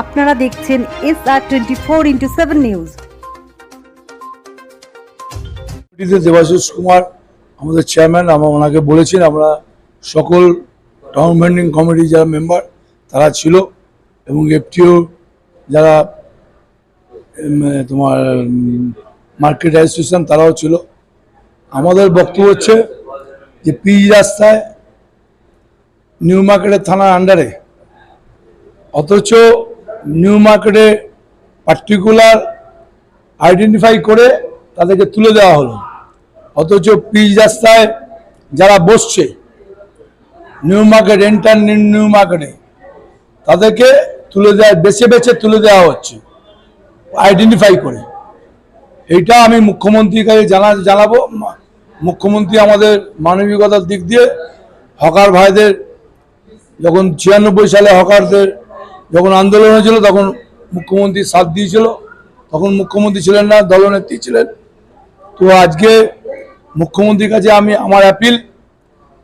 আপনারা দেখছেন S R twenty four into seven news Debashish Kumar আমাদের চেয়ারম্যান আমরা ওনাকে বলেছেন আমরা সকল টাউন ভেন্ডিং কমিটি যারা মেম্বার তারা ছিল, এবং এফটিও যারা তোমার মার্কেট অ্যাসোসিয়েশন তারাও ছিল। আমাদের বক্তব্য হচ্ছে যে পিচ রাস্তায় নিউ মার্কেটের থানার আন্ডারে অথচ নিউ মার্কেটে পার্টিকুলার আইডেন্টিফাই করে তাদেরকে তুলে দেওয়া হলো। অথচ পিচ রাস্তায় যারা বসছে নিউ মার্কেট এন্টার নিউ মার্কেটে তাদেরকে তুলে দেওয়া, বেছে বেছে তুলে দেওয়া হচ্ছে আইডেন্টিফাই করে। এইটা আমি মুখ্যমন্ত্রীর কাছে জানা, জানাব। মুখ্যমন্ত্রী আমাদের মানবিকতার দিক দিয়ে হকার ভাইদের, যখন ছিয়ানব্বই সালে হকারদের যখন আন্দোলন হয়েছিল, তখন মুখ্যমন্ত্রী সাথ দিয়েছিল। তখন মুখ্যমন্ত্রী ছিলেন না, দলনেত্রী ছিলেন। তো আজকে মুখ্যমন্ত্রীর কাছে আমি আমার অ্যাপিল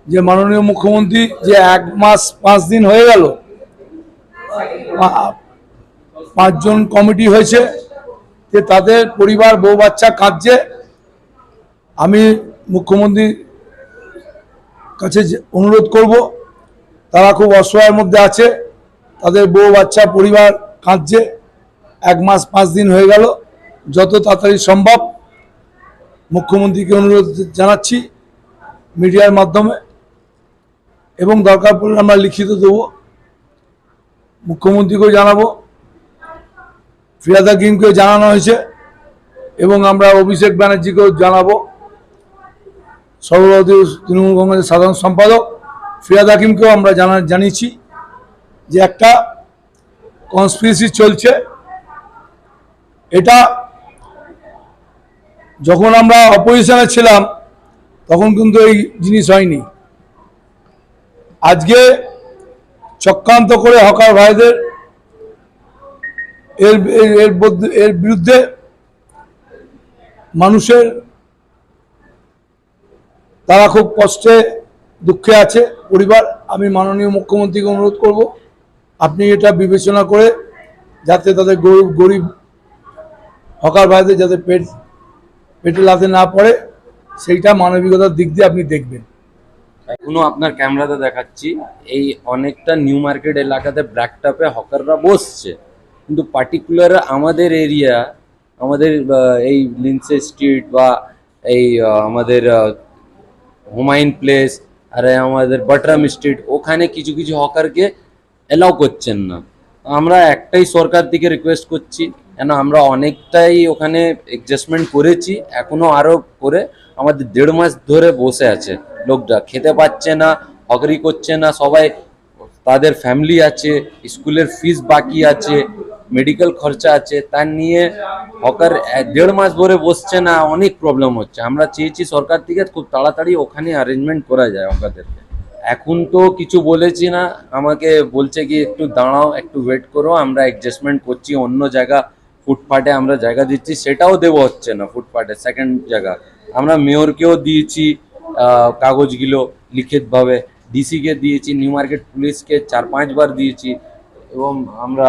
যে মাননীয় মুখ্যমন্ত্রী যে এক মাস পাঁচ দিন হয়ে গেল পাঁচজন কমিটি হয়েছে যে তাদের পরিবার, বউ বাচ্চা কাঁদছে। আমি মুখ্যমন্ত্রীর কাছে অনুরোধ করব, তারা খুব অসহায়ের মধ্যে আছে। তাদের বউ, বাচ্চা, পরিবার কাঁদছে। এক মাস পাঁচ দিন হয়ে গেল। যত তাড়াতাড়ি সম্ভব মুখ্যমন্ত্রীকে অনুরোধ জানাচ্ছি মিডিয়ার মাধ্যমে। এবং দরকার পড়লে আমরা লিখিত দেবো। মুখ্যমন্ত্রীকেও জানাব। ফিরাদ হাকিমকেও জানানো হয়েছে। এবং আমরা অভিষেক ব্যানার্জিকেও জানাব। সর্বভারতীয় তৃণমূল কংগ্রেসের সাধারণ সম্পাদক ফিরাদ হাকিমকেও আমরা জানা জানিয়েছি। যে একটা কনস্পিরেসি চলছে, এটা যখন আমরা অপোজিশনে ছিলাম, তখন কিন্তু এই জিনিস হয়নি। আজকে চক্রান্ত করে হকার ভাইদের এর, এর- এর বিরুদ্ধে মানুষের তারা খুব কষ্টে দুঃখে আছে। পরিবার, আমি মাননীয় মুখ্যমন্ত্রীকে অনুরোধ করব। আপনি এটা বিবেচনা করে যাতে তাদের গরিব গরিব হকার ভাইদের যাতে পেট পেটে লাতে না পড়ে, সেইটা মানবিকতার দিক দিয়ে আপনি দেখবেন। এখনও আপনার ক্যামেরাতে দেখাচ্ছি, এই অনেকটা নিউ মার্কেট এলাকাতে ব্র্যাকটাপে হকাররা বসছে। কিন্তু পার্টিকুলার আমাদের এরিয়া আমাদের এই লিন্সে স্ট্রিট বা এই আমাদের হুমায়ুন প্লেস আর আমাদের বাটরাম স্ট্রিট ওখানে কিছু কিছু হকারকে এলাও করছেন না। আমরা একটাই সরকার থেকে রিকোয়েস্ট করছি, কেন আমরা অনেকটাই ওখানে অ্যাডজাস্টমেন্ট করেছি, এখনও আরও করে আমাদের দেড় মাস ধরে বসে আছে লোকটা খেতে পাচ্ছে না, হকারি করছে না, সবাই তাদের ফ্যামিলি আছে, স্কুলের ফিস বাকি আছে মেডিকেল খরচা আছে, তার নিয়ে হকার দেড় মাস ধরে বসছে না, অনেক প্রবলেম হচ্ছে। আমরা চেয়েছি সরকার থেকে খুব তাড়াতাড়ি ওখানে অ্যারেঞ্জমেন্ট করা যায় হকারদেরকে। এখন তো কিছু বলেছি না। আমাকে বলছে কি, একটু দাঁড়াও, একটু ওয়েট করো, আমরা অ্যাডজাস্টমেন্ট করছি, অন্য জায়গা ফুটপাটে আমরা জায়গা দিচ্ছি। সেটাও দেবো হচ্ছে না ফুটপাটে সেকেন্ড জায়গা। আমরা মেয়রকেও দিয়েছি কাগজগুলো লিখিতভাবে। ডিসিকে দিয়েছি নিউ মার্কেট পুলিশকে চার, পাঁচবার দিয়েছি এবং আমরা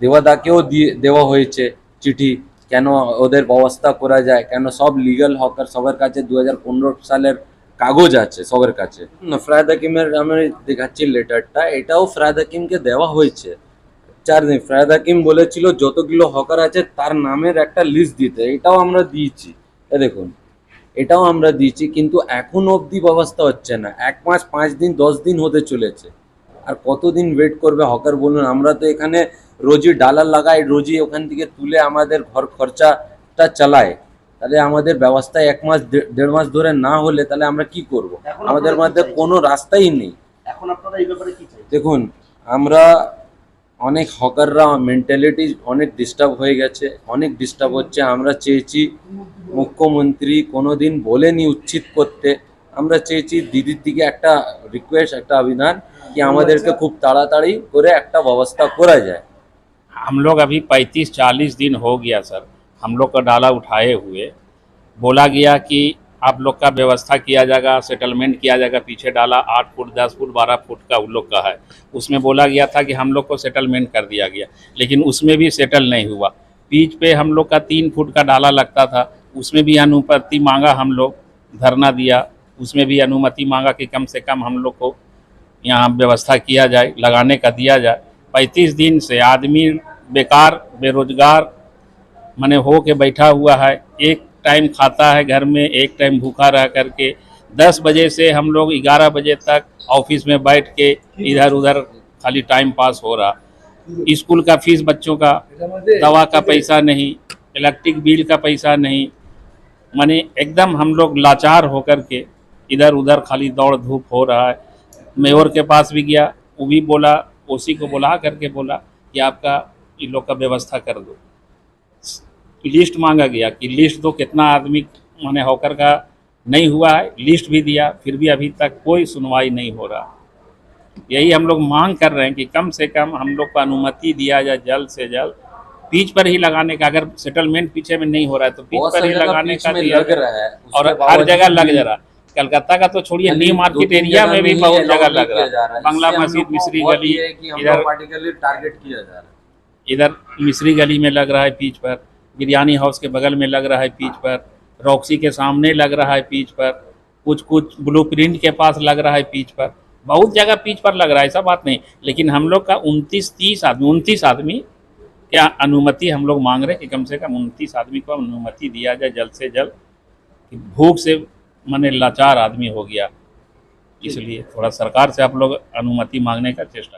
দেওয়াদাকেও দিয়ে, দেওয়া হয়েছে চিঠি, কেন ওদের ব্যবস্থা করা যায়, কেন সব লিগাল হকার সবার কাছে দু হাজার পনেরো সালের কাগজ আছে সবার কাছে। না, হাকিমের আমি দেখাচ্ছি লেটারটা। এটাও ফরাদ হাকিমকে দেওয়া হয়েছে। চার দিন ফরাদ হাকিম বলেছিল যতগুলো হকার আছে তার নামের একটা লিস্ট দিতে। এটাও আমরা দিয়েছি। এ দেখুন এটাও আমরা দিয়েছি কিন্তু এখন অবধি ব্যবস্থা হচ্ছে না। এক মাস পাঁচ দিন দশ দিন হতে চলেছে। আর কতদিন ওয়েট করবে হকার বলুন? আমরা তো এখানে রোজই ডালার লাগাই রোজই ওখান থেকে তুলে আমাদের ঘর খরচাটা চালাই। তাহলে আমাদের ব্যবস্থা এক মাস দে- দেড় মাস ধরে না হলে তাহলে আমরা কি করব এখন আমাদের আপনারা মধ্যে কি চাইছেন? কোনো রাস্তাই নেই এখন আপনারা এই ব্যাপারে কি চাই দেখুন আমরা অনেক হকাররা মেন্টালিটি অনেক ডিস্টার্ব হয়ে গেছে অনেক ডিস্টার্ব হচ্ছে আমরা চেয়েছি মুখ্যমন্ত্রী কোনোদিন বলেনি উচ্ছেদ করতে আমরা চেয়েছি দিদির দিকে একটা রিকোয়েস্ট একটা আবেদন কি আমাদেরকে খুব তাড়াতাড়ি করে একটা ব্যবস্থা করা যায় हम लोग अभी 35-40 दिन हो गया सर हम लोग का डाला उठाए हुए। बोला गया कि आप लोग का व्यवस्था किया जाएगा सेटलमेंट किया जाएगा, पीछे डाला आठ फुट, दस फुट, बारह फुट का उन लोग का है। उसमें बोला गया था कि हम लोग को सेटलमेंट कर दिया गया, लेकिन उसमें भी सेटल नहीं हुआ। बीच पे हम लोग का तीन फुट का डाला लगता था, उसमें भी अनुमति मांगा हम लोग, धरना दिया। उसमें भी अनुमति मांगा कि कम से कम हम लोग को यहाँ व्यवस्था किया जाए, लगाने का दिया जाए। पैंतीस दिन से आदमी बेकार, बेरोजगार मने हो के बैठा हुआ है, एक टाइम खाता है घर में, एक टाइम भूखा रह करके। दस बजे से हम लोग ग्यारह बजे तक ऑफ़िस में बैठ के इधर उधर खाली टाइम पास हो रहा। स्कूल का फ़ीस बच्चों का, दवा का पैसा नहीं इलेक्ट्रिक बिल का पैसा नहीं। माने एकदम हम लोग लाचार होकर के इधर उधर खाली दौड़ धूप हो रहा है। मेयर के पास भी गया, वो भी बोला, ओसी को बुला करके बोला कि आपका इन लोग का व्यवस्था कर दो। लिस्ट मांगा गया कि लिस्ट दो कितना आदमी माने होकर का नहीं हुआ है लिस्ट भी दिया फिर भी अभी तक कोई सुनवाई नहीं हो रहा। यही हम लोग मांग कर रहे हैं कि कम से कम हम लोग को अनुमति दिया जाए जल्द से जल्द। पीच पर ही लगाने का अगर सेटलमेंट पीछे में नहीं हो रहा है तो पीच पर ही लगाने का दिया लग रहा है और हर जगह लग जा रहा है। कलकत्ता का तो छोड़िए न्यू मार्केट एरिया में भी बहुत जगह लग रहा है। बंगला मस्जिद मिश्री गली कि इधर टारगेट किया जा रहा है। इधर मिश्री गली में लग रहा है पीच पर। बिरयानी हाउस के बगल में लग रहा है पीच पर रॉक्सी के सामने लग रहा है पीच पर कुछ कुछ ब्लू प्रिंट के पास लग रहा है पीच पर। बहुत जगह पीच पर लग रहा है, ऐसा बात नहीं। लेकिन हम लोग का उनतीस, तीस आदमी, उनतीस आदमी क्या अनुमति हम लोग मांग रहे हैं कि कम से कम उनतीस आदमी को अनुमति दिया जाए जल्द से जल्द कि भूख से माने लाचार आदमी हो गया। इसलिए थोड़ा सरकार से आप लोग अनुमति मांगने का चेष्टा